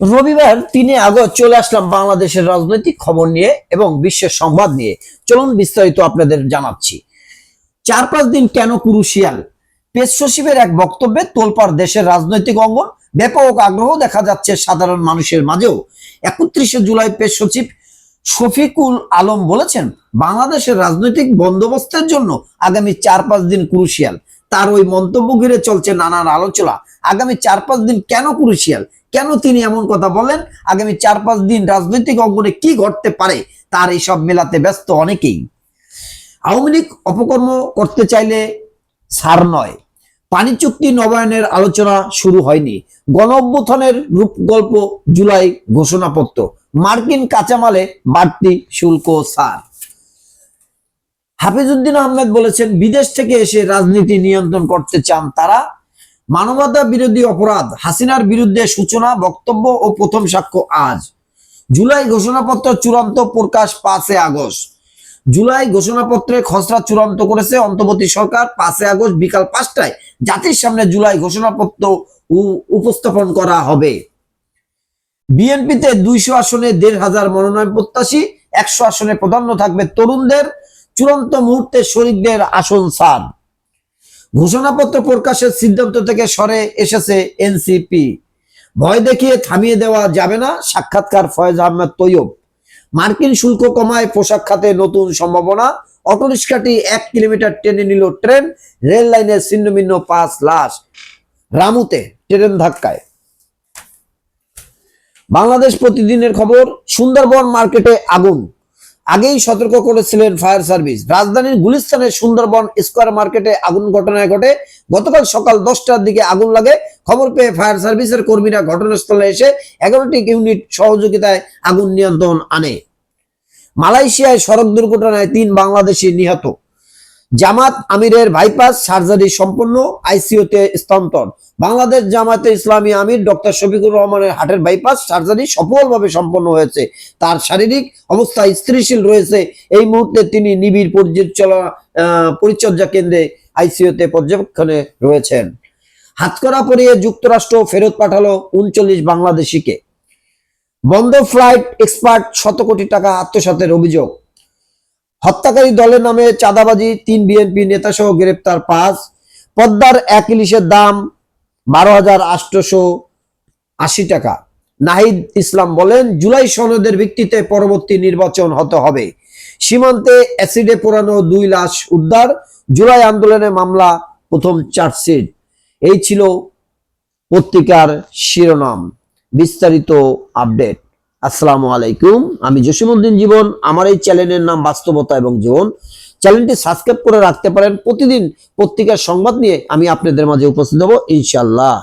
রবিবার তিনে আগস্ট চলে আসলাম বাংলাদেশের রাজনৈতিক খবর নিয়ে এবং বিশ্বের সংবাদ নিয়ে। চলুন বিস্তারিত আপনাদের জানাচ্ছি। চার পাঁচ দিন কেন কুরুশিয়াল? পেশ সচিবের এক বক্তব্যে তোলপাড় দেশের রাজনৈতিক অঙ্গন ব্যাপক আগ্রহ দেখা যাচ্ছে সাধারণ মানুষের মাঝেও। একত্রিশে জুলাই পেশ সচিব শফিকুল আলম বলেছেন, বাংলাদেশের রাজনৈতিক বন্দোবস্তের জন্য আগামী চার পাঁচ দিন ক্রুশিয়াল। তার ওই মন্তব্য ঘিরে চলছে নানান আলোচনা। আগামী চার পাঁচ দিন কেন ক্রুশিয়াল? কেন তিনি এমন কথা বলেন? আগামী চার পাঁচ দিন রাজনৈতিক অঙ্গনে কি ঘটতে পারে? তার এইসব মেলাতে ব্যস্ত অনেকেই। আওয়ামী লীগ অপকর্ম করতে চাইলে সার নয়। পানি চুক্তি নবায়নের আলোচনা শুরু হয়নি। গণ অভ্যুত্থানের রূপগল্প জুলাই ঘোষণাপত্র। মার্কিন কাঁচামালে বাড়তি শুল্ক সার। হাফিজউদ্দিন আহমেদ বলেছেন, বিদেশ থেকে এসে রাজনীতি নিয়ন্ত্রণ করতে চান তারা। মানবতা বিরোধী অপরাধ, হাসিনার বিরুদ্ধে সূচনা, বক্তব্য ও প্রথম সাক্ষ্য আজ। জুলাই ঘোষণাপত্র চূড়ান্ত প্রকাশ পাঁচে আগস্ট। জুলাই ঘোষণাপত্রে খসড়া চূড়ান্ত করেছে অন্তর্বর্তী সরকার। পাঁচে আগস্ট বিকাল পাঁচটায় জাতির সামনে জুলাই ঘোষণাপত্র উপস্থাপন করা হবে। বিএনপিতে দুইশো আসনে, দেড় হাজার মনোনয়ন প্রত্যাশী, একশো আসনে প্রাধান্য থাকবে তরুণদের। চূড়ান্ত মুহূর্তে শরিকদের আসন সার ঘোষণাপত্র প্রকাশের সিদ্ধান্ত থেকে সরে এসেছে এনসিপি। ভয় দেখিয়ে থামিয়ে দেওয়া যাবে না, সাক্ষাৎকার ফয়েজ আহমেদ তৈয়ব। মার্কিন শুল্ক কমায় পোশাক খাতে নতুন সম্ভাবনা, অটোরিক্সাটি এক কিলোমিটার টেনে নিল ট্রেন, রেল লাইনের ছিন্নভিন্ন পাঁচ লাশ। রামুতে ট্রেন ধাক্কায়। বাংলাদেশ প্রতিদিনের খবর, সুন্দরবন মার্কেটে আগুন। আগেই সতর্ক করেছিলেন ফায়ার সার্ভিস। রাজধানীর গুলিস্তানের সুন্দরবন স্কোয়ার মার্কেটে আগুন ঘটনায় ঘটে। গতকাল সকাল দশটার দিকে আগুন লাগে। খবর পেয়ে ফায়ার সার্ভিসের কর্মীরা ঘটনাস্থলে এসে এগারোটি ইউনিট সহযোগিতায় আগুন নিয়ন্ত্রণ আনে। মালয়েশিয়ায় সড়ক দুর্ঘটনায় তিন বাংলাদেশি নিহত। জামাত আমিরের বাইপাস সার্জারি সম্পন্ন আইসিইউতে স্থানান্তর। বাংলাদেশ জামাতে ইসলামী আমির ডক্টর শফিকুর রহমানের হার্টের বাইপাস সার্জারি সফলভাবে সম্পন্ন হয়েছে। তার শারীরিক অবস্থা স্থিতিশীল রয়েছে। এই মুহূর্তে তিনি নিবিড় পরিচর্যা পরিচর্যা কেন্দ্রে আইসিইউতে পর্যবেক্ষণে রয়েছেন। হাতকড়া পরিয়ে যুক্তরাষ্ট্র ফেরত পাঠালো উনচল্লিশ বাংলাদেশিকে। বন্ধ ফ্লাইট এক্সপার্ট শত কোটি টাকা আত্মসাতের অভিযোগ। হত্যাকারী দলের নামে চাঁদাবাজি, তিন বিএনপি নেতা সহ গ্রেপ্তার পাঁচ। পদ্মার এক ইলিশের দাম বারো হাজার আটশোশো আশি টাকা। নাহিদ ইসলাম বলেন, জুলাই সনদের ভিত্তিতে পরবর্তী নির্বাচন হতে হবে। সীমান্তে অ্যাসিডে পোড়ানো দুই লাশ উদ্ধার, জুলাই আন্দোলনে মামলা, প্রথম চার্জশিট। এই ছিল পত্রিকার শিরোনাম। বিস্তারিত আপডেট। আসসালামু আলাইকুম। আমি জসিমউদ্দিন জীবন। আমার এই চ্যানেলের নাম বাস্তবতা এবং জীবন। চ্যানেলটি সাবস্ক্রাইব করে রাখতে পারেন। প্রতিদিন পত্রিকার সংবাদ নিয়ে আমি আপনাদের মাঝে উপস্থিত হব ইনশাল্লাহ